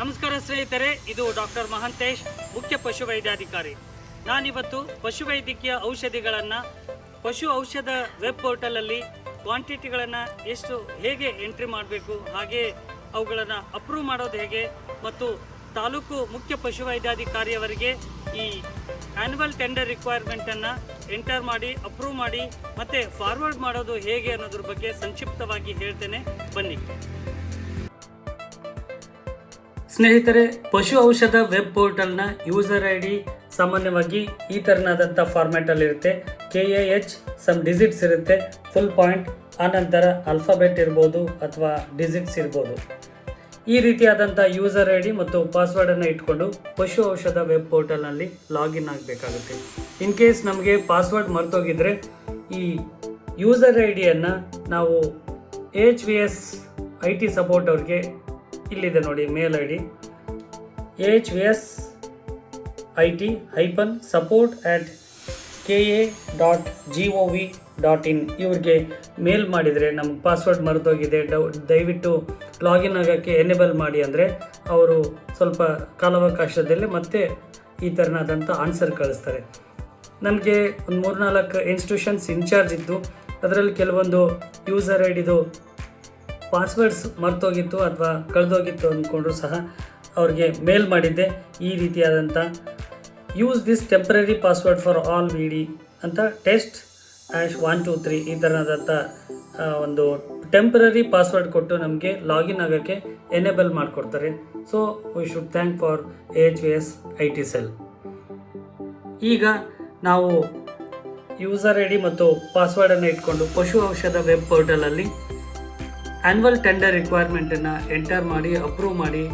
ನಮಸ್ಕಾರ ಸ್ನೇಹಿತರೆ, ಇದು ಡಾಕ್ಟರ್ ಮಹಂತೇಶ್, ಮುಖ್ಯ ಪಶುವೈದ್ಯಾಧಿಕಾರಿ. ನಾನಿವತ್ತು ಪಶುವೈದ್ಯಕೀಯ ಔಷಧಿಗಳನ್ನು, ಪಶು ಔಷಧ ವೆಬ್ ಪೋರ್ಟಲಲ್ಲಿ ಕ್ವಾಂಟಿಟಿಗಳನ್ನು ಎಷ್ಟು, ಹೇಗೆ ಎಂಟ್ರಿ ಮಾಡಬೇಕು, ಹಾಗೆ ಅವುಗಳನ್ನು ಅಪ್ರೂವ್ ಮಾಡೋದು ಹೇಗೆ, ಮತ್ತು ತಾಲೂಕು ಮುಖ್ಯ ಪಶುವೈದ್ಯಾಧಿಕಾರಿಯವರಿಗೆ ಈ ಆ್ಯನ್ಯುವಲ್ ಟೆಂಡರ್ ರಿಕ್ವೈರ್ಮೆಂಟನ್ನು ಎಂಟರ್ ಮಾಡಿ, ಅಪ್ರೂವ್ ಮಾಡಿ, ಮತ್ತು ಫಾರ್ವರ್ಡ್ ಮಾಡೋದು ಹೇಗೆ ಅನ್ನೋದ್ರ ಬಗ್ಗೆ ಸಂಕ್ಷಿಪ್ತವಾಗಿ ಹೇಳ್ತೇನೆ. ಬನ್ನಿ. ಸ್ನೇಹಿತರೆ, ಪಶು ಔಷಧ ವೆಬ್ ಪೋರ್ಟಲ್ನ ಯೂಸರ್ ಐ ಡಿ ಸಾಮಾನ್ಯವಾಗಿ ಈ ಥರನಾದಂಥ ಫಾರ್ಮ್ಯಾಟಲ್ಲಿ ಇರುತ್ತೆ K A H some digits ಇರುತ್ತೆ. ಫುಲ್ ಪಾಯಿಂಟ್ ಆನಂತರ ಅಲ್ಫಾಬೆಟ್ ಇರ್ಬೋದು ಅಥವಾ ಡಿಜಿಟ್ಸ್ ಇರ್ಬೋದು. ಈ ರೀತಿಯಾದಂಥ ಯೂಸರ್ ಐ ಡಿ ಮತ್ತು ಪಾಸ್ವರ್ಡನ್ನು ಇಟ್ಕೊಂಡು ಪಶು ಔಷಧ ವೆಬ್ ಪೋರ್ಟಲ್ನಲ್ಲಿ ಲಾಗಿನ್ ಆಗಬೇಕಾಗುತ್ತೆ. ಇನ್ ಕೇಸ್ ನಮಗೆ ಪಾಸ್ವರ್ಡ್ ಮರ್ತೋಗಿದ್ರೆ, ಈ ಯೂಸರ್ ಐ ಡಿಯನ್ನು ನಾವು H V S I T support ಅವ್ರಿಗೆ ಇಲ್ಲಿದೆ ನೋಡಿ mail I D. H V S I T hyphen support at K A dot G O V dot in ಇವ್ರಿಗೆ ಮೇಲ್ ಮಾಡಿದರೆ ನಮ್ಮ ಪಾಸ್ವರ್ಡ್ ಮರೆತೋಗಿದೆ ಡೌ, ದಯವಿಟ್ಟು ಲಾಗಿನ್ ಆಗೋಕ್ಕೆ ಎನೇಬಲ್ ಮಾಡಿ ಅಂದರೆ ಅವರು ಸ್ವಲ್ಪ ಕಾಲಾವಕಾಶದಲ್ಲಿ ಮತ್ತೆ ಈ ಥರನಾದಂಥ ಆನ್ಸರ್ ಕಳಿಸ್ತಾರೆ. ನನಗೆ ಒಂದು ಮೂರ್ನಾಲ್ಕು ಇನ್ಸ್ಟಿಟ್ಯೂಷನ್ಸ್ ಇನ್ಚಾರ್ಜ್ ಇದ್ದು, ಅದರಲ್ಲಿ ಕೆಲವೊಂದು ಯೂಸರ್ ಐಡಿದು ಡಿದು ಪಾಸ್ವರ್ಡ್ಸ್ ಮರ್ತೋಗಿತ್ತು ಅಥವಾ ಕಳೆದೋಗಿತ್ತು ಅಂದ್ಕೊಂಡ್ರು ಸಹ ಅವ್ರಿಗೆ ಮೇಲ್ ಮಾಡಿದ್ದೆ. ಈ ರೀತಿಯಾದಂಥ use this temporary password for all V D ಅಂತ test hash one two three ಈ ಥರನಾದಂಥ ಒಂದು ಟೆಂಪ್ರರಿ ಪಾಸ್ವರ್ಡ್ ಕೊಟ್ಟು ನಮಗೆ ಲಾಗಿನ್ ಆಗೋಕ್ಕೆ ಎನೇಬಲ್ ಮಾಡಿಕೊಡ್ತಾರೆ. So we should thank for H V S I T cell ಈಗ ನಾವು ಯೂಸರ್ ಐ ಡಿ ಮತ್ತು ಪಾಸ್ವರ್ಡನ್ನು ಇಟ್ಕೊಂಡು ಪಶು ಔಷಧ ವೆಬ್ ಪೋರ್ಟಲಲ್ಲಿ ಆ್ಯನ್ಯುವಲ್ ಟೆಂಡರ್ ರಿಕ್ವೈರ್ಮೆಂಟನ್ನು ಎಂಟರ್ ಮಾಡಿ ಅಪ್ರೂವ್ ಮಾಡಿ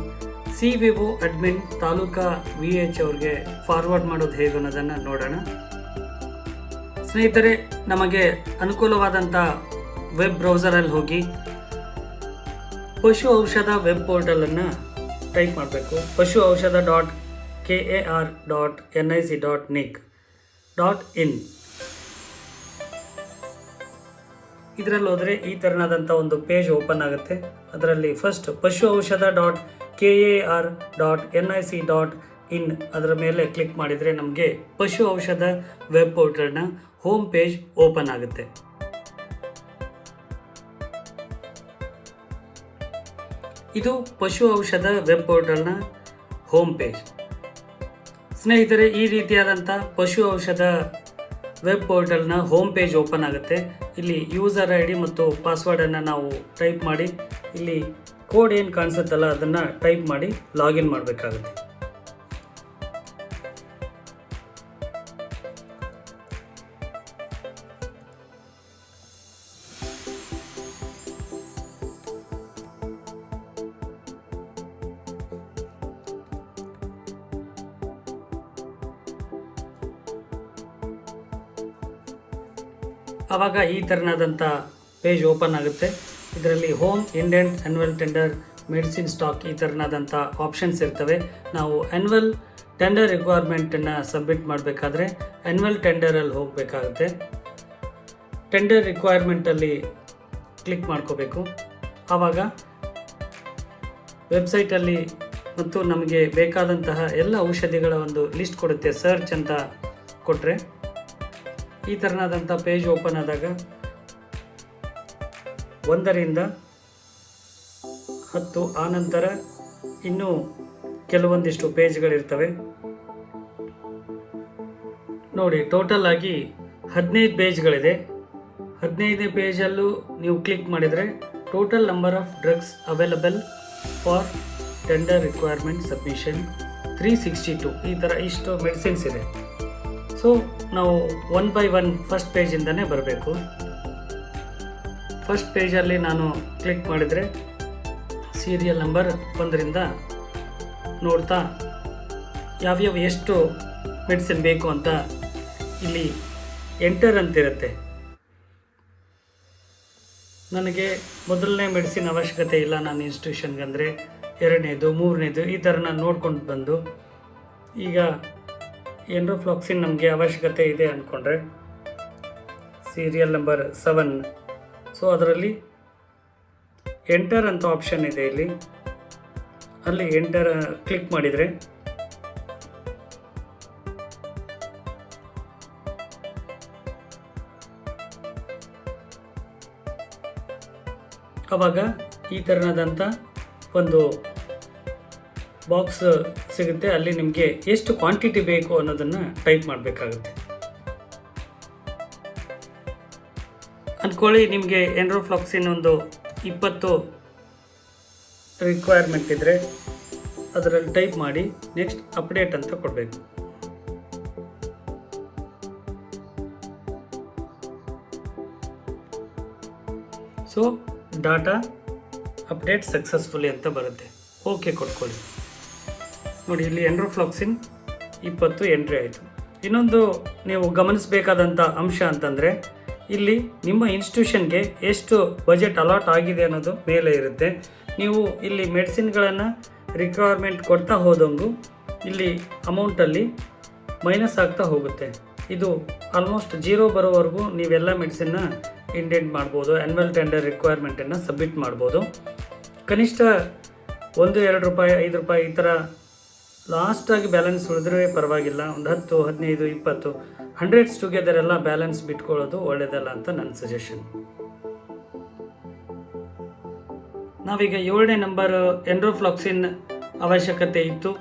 C V O admin taluka V H ಅವ್ರಿಗೆ ಫಾರ್ವರ್ಡ್ ಮಾಡೋದು ಹೇಗೆ ಅನ್ನೋದನ್ನು ನೋಡೋಣ ಸ್ನೇಹಿತರೆ ನಮಗೆ ಅನುಕೂಲವಾದಂಥ ವೆಬ್ ಬ್ರೌಸರಲ್ಲಿ ಹೋಗಿ ಪಶು ಔಷಧ ವೆಬ್ ಪೋರ್ಟಲನ್ನು ಟೈಪ್ ಮಾಡಬೇಕು Pashu Aushadha dot K A R dot N I C dot nic dot in ಇದರಲ್ಲಿ ಹೋದರೆ ಈ ಥರನಾದಂಥ ಒಂದು ಪೇಜ್ ಓಪನ್ ಆಗುತ್ತೆ. ಅದರಲ್ಲಿ first Pashu Aushadha dot K A R dot N I C dot in ಅದರ ಮೇಲೆ ಕ್ಲಿಕ್ ಮಾಡಿದರೆ ನಮಗೆ ಪಶು ಔಷಧ ವೆಬ್ ಪೋರ್ಟಲ್ನ ಹೋಮ್ ಪೇಜ್ ಓಪನ್ ಆಗುತ್ತೆ. ಇದು ಪಶು ಔಷಧ ವೆಬ್ ಪೋರ್ಟಲ್ನ ಹೋಮ್ ಪೇಜ್ ಸ್ನೇಹಿತರೆ, ಈ ರೀತಿಯಾದಂಥ ಪಶು ಔಷಧ ವೆಬ್ ಪೋರ್ಟಲ್ನ ಹೋಮ್ ಪೇಜ್ ಓಪನ್ ಆಗುತ್ತೆ. ಇಲ್ಲಿ ಯೂಸರ್ ಐ ಡಿ ಮತ್ತು ಪಾಸ್ವರ್ಡನ್ನು ನಾವು ಟೈಪ್ ಮಾಡಿ. ಇಲ್ಲಿ ಕೋಡ್ ಏನು ಕಾಣಿಸುತ್ತಲ್ಲ ಅದನ್ನು ಟೈಪ್ ಮಾಡಿ ಲಾಗಿನ್ ಮಾಡಬೇಕಾಗುತ್ತೆ. ಆವಾಗ ಈ ಥರನಾದಂಥ ಪೇಜ್ ಓಪನ್ ಆಗುತ್ತೆ. ಇದರಲ್ಲಿ home, indent annual tender medicine stock ಈ ಥರನಾದಂಥ ಆಪ್ಷನ್ಸ್ ಇರ್ತವೆ. ನಾವು ಆ್ಯನ್ವಲ್ ಟೆಂಡರ್ ರಿಕ್ವೈರ್ಮೆಂಟನ್ನು ಸಬ್ಮಿಟ್ ಮಾಡಬೇಕಾದ್ರೆ ಆ್ಯನ್ವಲ್ ಟೆಂಡರಲ್ಲಿ ಹೋಗಬೇಕಾಗುತ್ತೆ. ಟೆಂಡರ್ ರಿಕ್ವೈರ್ಮೆಂಟಲ್ಲಿ ಕ್ಲಿಕ್ ಮಾಡ್ಕೋಬೇಕು. ಆವಾಗ ವೆಬ್ಸೈಟಲ್ಲಿ ಮತ್ತು ನಮಗೆ ಬೇಕಾದಂತಹ ಎಲ್ಲ ಔಷಧಿಗಳ ಒಂದು ಲಿಸ್ಟ್ ಕೊಡುತ್ತೆ ಸರ್ಚ್ ಅಂತ ಕೊಟ್ಟರೆ ಈ ಥರನಾದಂಥ ಪೇಜ್ ಓಪನ್ ಆದಾಗ ಒಂದರಿಂದ ಹತ್ತು ಆನಂತರ ಇನ್ನೂ ಕೆಲವೊಂದಿಷ್ಟು ಪೇಜ್ಗಳಿರ್ತವೆ ನೋಡಿ ಟೋಟಲ್ ಆಗಿ ಹದಿನೈದು ಪೇಜ್ಗಳಿದೆ ಹದಿನೈದನೇ ಪೇಜಲ್ಲೂ ನೀವು ಕ್ಲಿಕ್ ಮಾಡಿದರೆ total number of drugs available for tender requirement submission three sixty two ಈ ಥರ ಇಷ್ಟು ಮೆಡಿಸಿನ್ಸ್ ಇದೆ. ಸೊ ನಾವು ಒನ್ ಬೈ ಒನ್ ಫಸ್ಟ್ ಪೇಜಿಂದನೇ ಬರಬೇಕು. ಫಸ್ಟ್ ಪೇಜಲ್ಲಿ ನಾನು ಕ್ಲಿಕ್ ಮಾಡಿದರೆ ಸೀರಿಯಲ್ ನಂಬರ್ ಒಂದರಿಂದ ನೋಡ್ತಾ ಯಾವ್ಯಾವ ಎಷ್ಟು ಮೆಡಿಸಿನ್ ಬೇಕು ಅಂತ ಇಲ್ಲಿ ಎಂಟರ್ ಅಂತಿರುತ್ತೆ. ನನಗೆ ಮೊದಲನೇ ಮೆಡಿಸಿನ್ ಅವಶ್ಯಕತೆ ಇಲ್ಲ ನಾನು ಇನ್ಸ್ಟಿಟ್ಯೂಷನ್ಗೆ ಅಂದರೆ ಎರಡನೇದು, ಮೂರನೇದು ಈ ಥರ ನಾನು ನೋಡ್ಕೊಂಡು ಬಂದು ಈಗ ಎಂಡ್ರೋಫ್ಲಾಕ್ಸಿನ್ ನಮಗೆ ಅವಶ್ಯಕತೆ ಇದೆ ಅಂದ್ಕೊಂಡ್ರೆ ಸೀರಿಯಲ್ ನಂಬರ್ ಸೆವೆನ್ ಸೊ ಅದರಲ್ಲಿ ಎಂಟರ್ ಅಂತ ಆಪ್ಷನ್ ಇದೆ ಇಲ್ಲಿ. ಅಲ್ಲಿ ಎಂಟರ್ ಕ್ಲಿಕ್ ಮಾಡಿದರೆ ಅವಾಗ ಈ ಥರನಾದಂಥ ಒಂದು ಬಾಕ್ಸ್ ಸಿಗುತ್ತೆ, ಅಲ್ಲಿ ನಿಮಗೆ ಎಷ್ಟು ಕ್ವಾಂಟಿಟಿ ಬೇಕು ಅನ್ನೋದನ್ನು ಟೈಪ್ ಮಾಡಬೇಕಾಗುತ್ತೆ. ಅಂದ್ಕೊಳ್ಳಿ ನಿಮಗೆ ಎನ್ರೋಫ್ಲಾಕ್ಸಿನ್ ಒಂದು ಇಪ್ಪತ್ತು ರಿಕ್ವೈರ್ಮೆಂಟ್ ಇದ್ದರೆ ಅದರಲ್ಲಿ ಟೈಪ್ ಮಾಡಿ ನೆಕ್ಸ್ಟ್ ಅಪ್ಡೇಟ್ ಅಂತ ಕೊಡಬೇಕು. ಸೊ ಡಾಟಾ ಅಪ್ಡೇಟ್ ಸಕ್ಸಸ್ಫುಲಿ ಅಂತ ಬರುತ್ತೆ. ಓಕೆ ಕೊಟ್ಕೊಳ್ಳಿ. ನೋಡಿ, ಇಲ್ಲಿ ಎಂಡ್ರೋಫ್ಲಾಕ್ಸಿನ್ ಇಪ್ಪತ್ತು ಎಂಟ್ರಿ ಆಯಿತು. ಇನ್ನೊಂದು ನೀವು ಗಮನಿಸಬೇಕಾದಂಥ ಅಂಶ ಅಂತಂದರೆ, ಇಲ್ಲಿ ನಿಮ್ಮ ಇನ್ಸ್ಟಿಟ್ಯೂಷನ್ಗೆ ಎಷ್ಟು ಬಜೆಟ್ ಅಲಾಟ್ ಆಗಿದೆ ಅನ್ನೋದು ಮೇಲೆ ಇರುತ್ತೆ. ನೀವು ಇಲ್ಲಿ ಮೆಡಿಸಿನ್ಗಳನ್ನು ರಿಕ್ವೈರ್ಮೆಂಟ್ ಕೊಡ್ತಾ ಹೋದಂಗೂ ಇಲ್ಲಿ ಅಮೌಂಟಲ್ಲಿ ಮೈನಸ್ ಆಗ್ತಾ ಹೋಗುತ್ತೆ. ಇದು ಆಲ್ಮೋಸ್ಟ್ ಜೀರೋ ಬರೋವರೆಗೂ ನೀವೆಲ್ಲ ಮೆಡಿಸಿನ್ನ ಇಂಡೆಂಟ್ ಮಾಡ್ಬೋದು ಆ್ಯನ್ಯಲ್ ಟೆಂಡರ್ ರಿಕ್ವೈರ್ಮೆಂಟನ್ನು ಸಬ್ಮಿಟ್ ಮಾಡ್ಬೋದು. ಕನಿಷ್ಠ ಒಂದು, ಎರಡು ರೂಪಾಯಿ, ಐದು ರೂಪಾಯಿ ಈ ಥರ ಲಾಸ್ಟಾಗಿ ಬ್ಯಾಲೆನ್ಸ್ ಉಳಿದ್ರೆ ಪರವಾಗಿಲ್ಲ. ಒಂದು ಹತ್ತು, ಹದಿನೈದು, ಇಪ್ಪತ್ತು. ಹಂಡ್ರೆಡ್ಸ್ ಟುಗೆದರ್ ಎಲ್ಲ ಬ್ಯಾಲೆನ್ಸ್ ಬಿಟ್ಕೊಳ್ಳೋದು ಒಳ್ಳೆಯದಲ್ಲ ಅಂತ ನನ್ನ ಸಜೆಷನ್ ನಾವೀಗ ಏಳನೇ ನಂಬರ್ ಎಂಡ್ರೋಫ್ಲಾಕ್ಸಿನ್ ಅವಶ್ಯಕತೆ ಇತ್ತು.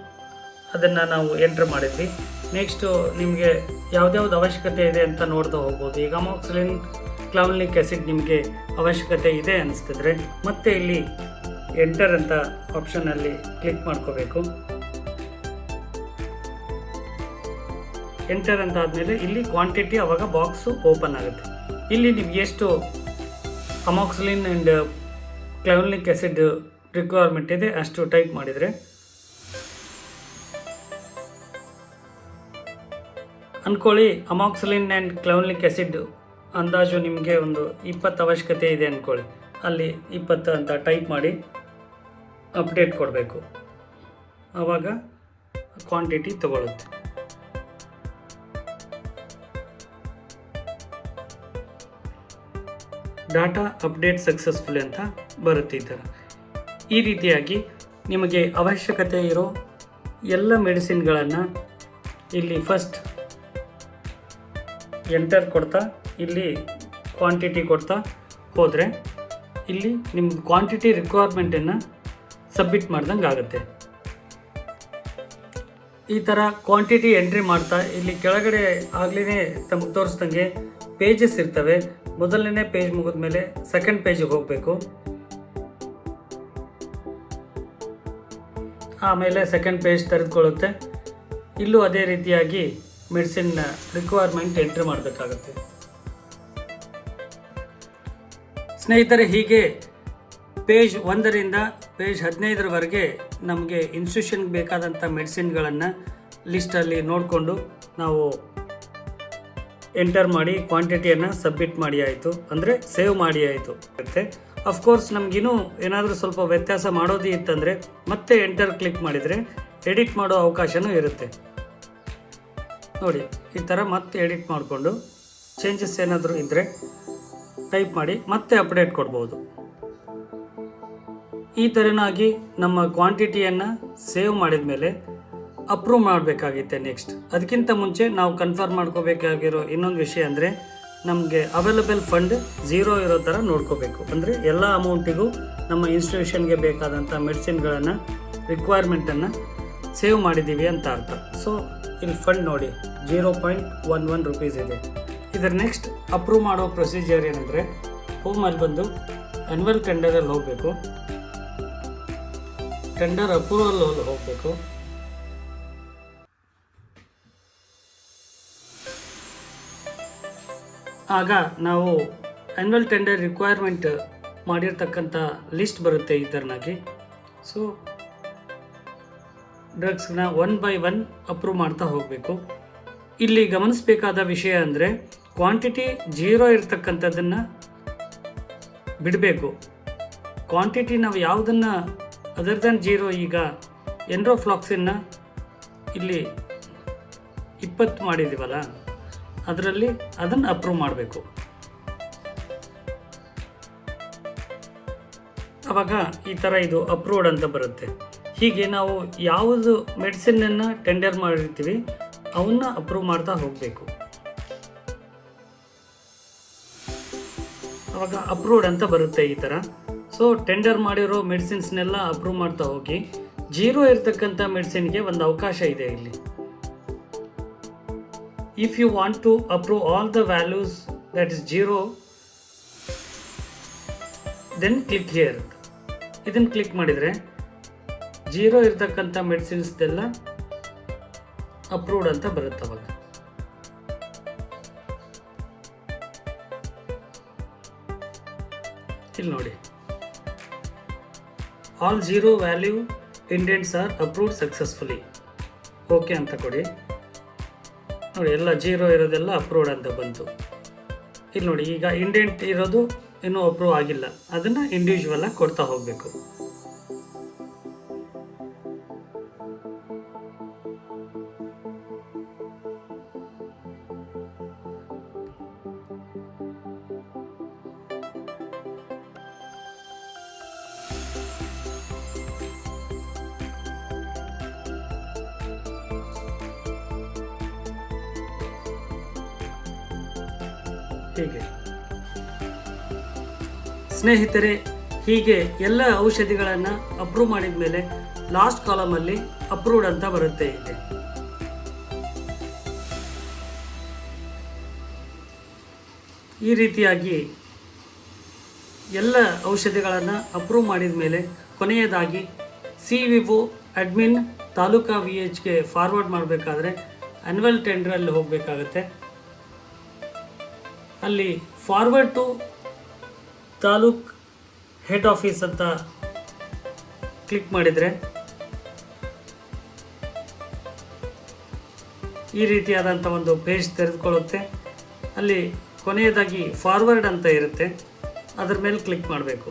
ಅದನ್ನು ನಾವು ಎಂಟ್ರ್ ಮಾಡಿದ್ವಿ. ನೆಕ್ಸ್ಟು ನಿಮಗೆ ಯಾವ್ದ್ಯಾವ್ದು ಅವಶ್ಯಕತೆ ಇದೆ ಅಂತ ನೋಡ್ತಾ ಹೋಗ್ಬೋದು. ಈಗ ಅಮೋಕ್ಸಿಲಿನ್ ಕ್ಲೌನ್ಲಿಕ್ ಆ್ಯಸಿಡ್ ನಿಮಗೆ ಅವಶ್ಯಕತೆ ಇದೆ ಅನಿಸ್ತಿದ್ರೆ ಮತ್ತೆ ಇಲ್ಲಿ ಎಂಟರ್ ಅಂತ ಆಪ್ಷನಲ್ಲಿ ಕ್ಲಿಕ್ ಮಾಡ್ಕೋಬೇಕು. ಎಂಟರ್ ಅಂತ ಆದಮೇಲೆ ಇಲ್ಲಿ ಕ್ವಾಂಟಿಟಿ ಅವಾಗ ಬಾಕ್ಸು ಓಪನ್ ಆಗುತ್ತೆ. ಇಲ್ಲಿ ನಿಮ್ಗೆ ಎಷ್ಟು amoxicillin and clavulanic acid requirement ಇದೆ ಅಷ್ಟು ಟೈಪ್ ಮಾಡಿದರೆ. ಅಂದ್ಕೊಳ್ಳಿ ಅಮಾಕ್ಸಿಲಿನ್ ಆ್ಯಂಡ್ ಕ್ಲೌನ್ಲಿಕ್ ಆ್ಯಸಿಡ್ ಅಂದಾಜು ನಿಮಗೆ ಒಂದು ಇಪ್ಪತ್ತು ಅವಶ್ಯಕತೆ ಇದೆ ಅಂದ್ಕೊಳ್ಳಿ ಅಲ್ಲಿ ಇಪ್ಪತ್ತು ಅಂತ ಟೈಪ್ ಮಾಡಿ ಅಪ್ಡೇಟ್ ಕೊಡಬೇಕು. ಆವಾಗ ಕ್ವಾಂಟಿಟಿ ತಗೊಳುತ್ತೆ. ಡಾಟಾ ಅಪ್ಡೇಟ್ ಸಕ್ಸಸ್ಫುಲ್ ಅಂತ ಬರುತ್ತೆ ಈ ಥರ. ಈ ರೀತಿಯಾಗಿ ನಿಮಗೆ ಅವಶ್ಯಕತೆ ಇರೋ ಎಲ್ಲ ಮೆಡಿಸಿನ್ಗಳನ್ನು ಇಲ್ಲಿ ಫಸ್ಟ್ ಎಂಟರ್ ಕೊಡ್ತಾ, ಇಲ್ಲಿ ಕ್ವಾಂಟಿಟಿ ಕೊಡ್ತಾ ಹೋದರೆ ಇಲ್ಲಿ ನಿಮ್ಮ ಕ್ವಾಂಟಿಟಿ ರಿಕ್ವೈರ್ಮೆಂಟನ್ನು ಸಬ್ಮಿಟ್ ಮಾಡ್ದಂಗೆ ಆಗುತ್ತೆ. ಈ ಥರ ಕ್ವಾಂಟಿಟಿ ಎಂಟ್ರಿ ಮಾಡ್ತಾ, ಇಲ್ಲಿ ಕೆಳಗಡೆ ಆಗಲೇ ತಮಗೆ ತೋರಿಸ್ದಂಗೆ ಪೇಜಸ್ ಇರ್ತವೆ. ಮೊದಲನೇ ಪೇಜ್ ಮುಗಿದ ಮೇಲೆ ಸೆಕೆಂಡ್ ಪೇಜಿಗೆ ಹೋಗಬೇಕು. ಆಮೇಲೆ ಸೆಕೆಂಡ್ ಪೇಜ್ ತೆರೆದುಕೊಳ್ಳುತ್ತೆ. ಇಲ್ಲೂ ಅದೇ ರೀತಿಯಾಗಿ ಮೆಡಿಸಿನ್ ರಿಕ್ವೈರ್ಮೆಂಟ್ ಎಂಟ್ರಿ ಮಾಡಬೇಕಾಗುತ್ತೆ. ಸ್ನೇಹಿತರೆ, ಹೀಗೆ ಪೇಜ್ ಒಂದರಿಂದ ಪೇಜ್ ಹದಿನೈದರವರೆಗೆ ನಮಗೆ ಇನ್ಸ್ಟಿಟ್ಯೂಷನ್ಗೆ ಬೇಕಾದಂಥ ಮೆಡಿಸಿನ್ಗಳನ್ನು ಲಿಸ್ಟಲ್ಲಿ ನೋಡಿಕೊಂಡು ನಾವು ಎಂಟರ್ ಮಾಡಿ ಕ್ವಾಂಟಿಟಿಯನ್ನು ಸಬ್ಮಿಟ್ ಮಾಡಿ ಆಯಿತು. ಅಂದರೆ ಸೇವ್ ಮಾಡಿ ಆಯಿತು. ಮತ್ತೆ ಅಫ್ಕೋರ್ಸ್ ನಮಗಿನ್ನೂ ಏನಾದರೂ ಸ್ವಲ್ಪ ವ್ಯತ್ಯಾಸ ಮಾಡೋದು ಇತ್ತಂದರೆ ಮತ್ತೆ ಎಂಟರ್ ಕ್ಲಿಕ್ ಮಾಡಿದರೆ ಎಡಿಟ್ ಮಾಡೋ ಅವಕಾಶವೂ ಇರುತ್ತೆ. ನೋಡಿ, ಈ ಥರ ಮತ್ತೆ ಎಡಿಟ್ ಮಾಡಿಕೊಂಡು ಚೇಂಜಸ್ ಏನಾದರೂ ಇದ್ದರೆ ಟೈಪ್ ಮಾಡಿ ಮತ್ತೆ ಅಪ್ಡೇಟ್ ಕೊಡ್ಬೋದು. ಈ ಥರನಾಗಿ ನಮ್ಮ ಕ್ವಾಂಟಿಟಿಯನ್ನು ಸೇವ್ ಮಾಡಿದ ಮೇಲೆ ಅಪ್ರೂವ್ ಮಾಡಬೇಕಾಗಿತ್ತೆ ನೆಕ್ಸ್ಟ್ ಅದಕ್ಕಿಂತ ಮುಂಚೆ ನಾವು ಕನ್ಫರ್ಮ್ ಮಾಡ್ಕೋಬೇಕಾಗಿರೋ ಇನ್ನೊಂದು ವಿಷಯ ಅಂದರೆ ನಮಗೆ ಅವೈಲಬಲ್ ಫಂಡ್ ಝೀರೋ ಇರೋ ಥರ ನೋಡ್ಕೋಬೇಕು. ಅಂದರೆ ಎಲ್ಲ ಅಮೌಂಟಿಗೂ ನಮ್ಮ ಇನ್ಸ್ಟಿಟ್ಯೂಷನ್ಗೆ ಬೇಕಾದಂಥ ಮೆಡಿಸಿನ್ಗಳನ್ನು ರಿಕ್ವೈರ್ಮೆಂಟನ್ನು ಸೇವ್ ಮಾಡಿದ್ದೀವಿ ಅಂತ ಅರ್ಥ. ಸೊ ಇಲ್ಲಿ ಫಂಡ್ ನೋಡಿ zero point one one rupees ಇದೆ. ಇದರ ನೆಕ್ಸ್ಟ್ ಅಪ್ರೂವ್ ಮಾಡೋ ಪ್ರೊಸೀಜರ್ ಏನಂದರೆ ಹೋಮಲ್ಲಿ ಬಂದು ಆ್ಯನ್ಯುವಲ್ ಟೆಂಡರಲ್ಲಿ ಹೋಗಬೇಕು. ಟೆಂಡರ್ ಅಪ್ರೂವಲ್ ಹೋಗಬೇಕು. ಆಗ ನಾವು ಆ್ಯನ್ಯುವಲ್ ಟೆಂಡರ್ ರಿಕ್ವೈರ್ಮೆಂಟ್ ಮಾಡಿರ್ತಕ್ಕಂಥ ಲಿಸ್ಟ್ ಬರುತ್ತೆ ಈ ಥರನಾಗಿ ಸೊ ಡ್ರಗ್ಸ್ನ ಒನ್ ಬೈ ಒನ್ ಅಪ್ರೂವ್ ಮಾಡ್ತಾ ಹೋಗಬೇಕು. ಇಲ್ಲಿ ಗಮನಿಸಬೇಕಾದ ವಿಷಯ ಅಂದರೆ ಕ್ವಾಂಟಿಟಿ ಜೀರೋ ಇರ್ತಕ್ಕಂಥದ್ದನ್ನು ಬಿಡಬೇಕು. ಕ್ವಾಂಟಿಟಿ ನಾವು ಯಾವುದನ್ನು ಅದರ್ ದನ್ ಜೀರೋ ಈಗ ಎಂಡ್ರೋಫ್ಲಾಕ್ಸಿನ್ನ ಇಲ್ಲಿ ಇಪ್ಪತ್ತು ಮಾಡಿದ್ದೀವಲ್ಲ ಅದರಲ್ಲಿ ಅದನ್ನು ಅಪ್ರೂವ್ ಮಾಡಬೇಕು. ಅವಾಗ ಈ ಥರ ಇದು ಅಪ್ರೂವ್ಡ್ ಅಂತ ಬರುತ್ತೆ. ಹೀಗೆ ನಾವು ಯಾವುದು ಮೆಡಿಸಿನನ್ನು ಟೆಂಡರ್ ಮಾಡಿರ್ತೀವಿ ಅವನ್ನ ಅಪ್ರೂವ್ ಮಾಡ್ತಾ ಹೋಗಬೇಕು. ಅವಾಗ ಅಪ್ರೂವ್ಡ್ ಅಂತ ಬರುತ್ತೆ ಈ ಥರ ಸೊ ಟೆಂಡರ್ ಮಾಡಿರೋ ಮೆಡಿಸಿನ್ಸ್ನೆಲ್ಲ ಅಪ್ರೂವ್ ಮಾಡ್ತಾ ಹೋಗಿ, ಜೀರೋ ಇರತಕ್ಕಂಥ ಮೆಡಿಸಿನ್ಗೆ ಒಂದು ಅವಕಾಶ ಇದೆ ಇಲ್ಲಿ. If you want to approve all the values that is zero then click here ಇದನ್ನು ಕ್ಲಿಕ್ ಮಾಡಿದರೆ ಜೀರೋ ಇರ್ತಕ್ಕಂಥ ಮೆಡಿಸಿನ್ಸ್ದೆಲ್ಲ ಅಪ್ರೂವ್ಡ್ ಅಂತ ಬರುತ್ತೆ ಅವಾಗ. ಇಲ್ಲಿ ನೋಡಿ. All zero value indents are approved successfully okay ಅಂತ ಕೊಡಿ. ನೋಡಿ, ಎಲ್ಲ ಜೀರೋ ಇರೋದೆಲ್ಲ ಅಪ್ರೂವ್ಡ್ ಅಂತ ಬಂತು. ಇಲ್ಲಿ ನೋಡಿ, ಈಗ ಇಂಡೆಂಟ್ ಇರೋದು ಇನ್ನೂ ಅಪ್ರೂವ್ ಆಗಿಲ್ಲ. ಅದನ್ನು ಇಂಡಿವಿಜುವಲ್ ಆಗಿ ಕೊಡ್ತಾ ಹೋಗಬೇಕು. ಹೀಗೆ. ಸ್ನೇಹಿತರೆ, ಹೀಗೆ ಎಲ್ಲ ಔಷಧಿಗಳನ್ನು ಅಪ್ರೂವ್ ಮಾಡಿದ ಮೇಲೆ ಲಾಸ್ಟ್ ಕಾಲಮಲ್ಲಿ ಅಪ್ರೂವ್ಡ್ ಅಂತ ಬರುತ್ತೆ ಇದೆ ಈ ರೀತಿಯಾಗಿ ಎಲ್ಲ ಔಷಧಿಗಳನ್ನು ಅಪ್ರೂವ್ ಮಾಡಿದ ಮೇಲೆ ಕೊನೆಯದಾಗಿ ಸಿ ವಿವೋ ಅಡ್ಮಿನ್ ತಾಲೂಕಾ ವಿ ಎಚ್ಗೆ ಫಾರ್ವರ್ಡ್ ಮಾಡಬೇಕಾದ್ರೆ ಆ್ಯನ್ಯುವಲ್ ಟೆಂಡ್ರಲ್ಲಿ ಹೋಗಬೇಕಾಗತ್ತೆ. ಅಲ್ಲಿ forward to taluk head office ಅಂತ ಕ್ಲಿಕ್ ಮಾಡಿದರೆ ಈ ರೀತಿಯಾದಂಥ ಒಂದು ಪೇಜ್ ತೆರೆದುಕೊಳ್ಳುತ್ತೆ. ಅಲ್ಲಿ ಕೊನೆಯದಾಗಿ ಫಾರ್ವರ್ಡ್ ಅಂತ ಇರುತ್ತೆ. ಅದರ ಮೇಲೆ ಕ್ಲಿಕ್ ಮಾಡಬೇಕು.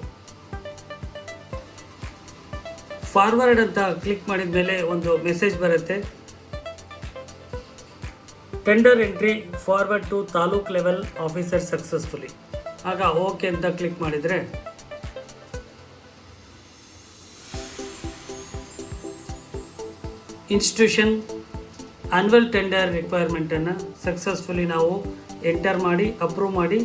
ಫಾರ್ವರ್ಡ್ ಅಂತ ಕ್ಲಿಕ್ ಮಾಡಿದ ಮೇಲೆ ಒಂದು ಮೆಸೇಜ್ ಬರುತ್ತೆ. Tender entry forward to taluk level officer successfully ಆಗ ಓಕೆ ಅಂತ ಕ್ಲಿಕ್ ಮಾಡಿದರೆ ಇನ್ಸ್ಟಿಟ್ಯೂಷನ್ ಆನ್ವಲ್ ಟೆಂಡರ್ ರಿಕ್ವೈರ್ಮೆಂಟನ್ನು ಸಕ್ಸಸ್ಫುಲಿ ನಾವು ಎಂಟರ್ ಮಾಡಿ ಅಪ್ರೂವ್ ಮಾಡಿ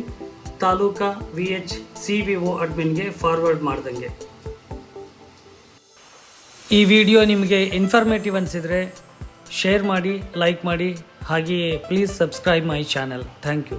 taluka V H C B O ಅಡ್ಮಿನ್ಗೆ forward ಮಾಡ್ದಂಗೆ. ಈ ವಿಡಿಯೋ ನಿಮಗೆ ಇನ್ಫಾರ್ಮೇಟಿವ್ ಅನಿಸಿದರೆ ಶೇರ್ ಮಾಡಿ ಲೈಕ್ ಮಾಡಿ ಹಾಗೆಯೇ please subscribe my channel thank you